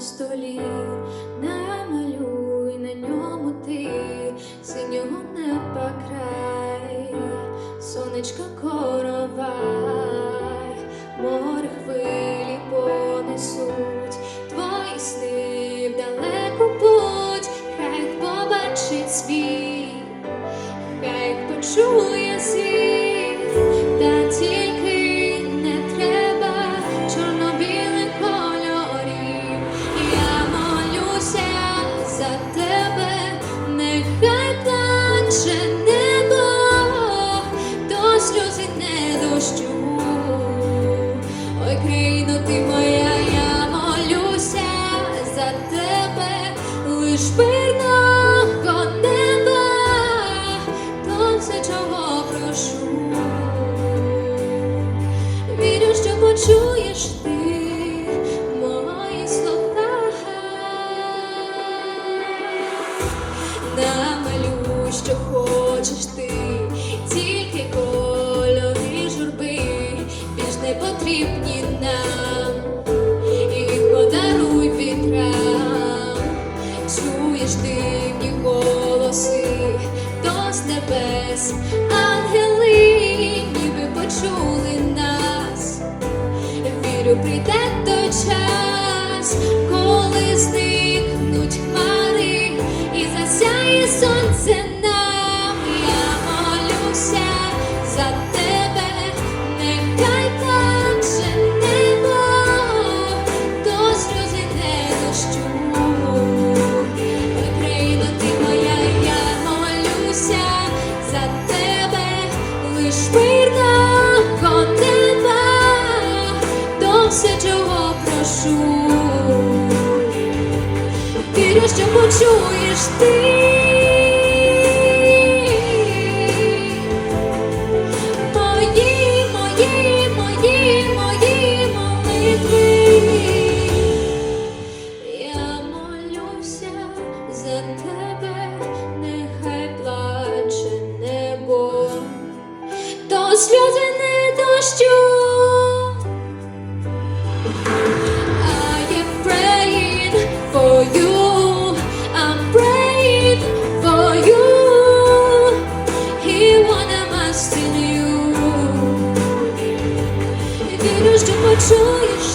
столі, намалюй на ньому ти синього неба край, сонечко коровай, море хвилі понесуть, твої сни в далеку путь, хай побачить світ, країно, ти моя, я молюся за тебе, лиш мирного неба, то все, чого прошу. Вірю, що почуєш ти мої слова. Намалюй, що хочеш потрібні нам, і подаруй вітрам, чуєш дивні голоси, то з небес, ангели, ніби почули нас. Вірю, прийде той час, мирного неба, то чого прошу. Вірю, що почуєш ти. Мої, мої, мої, мої молитви. Я молюся за тебе, сльози не дощу. I am praying for you. I'm praying for you. He wanna must in you. Вірю, що почуєш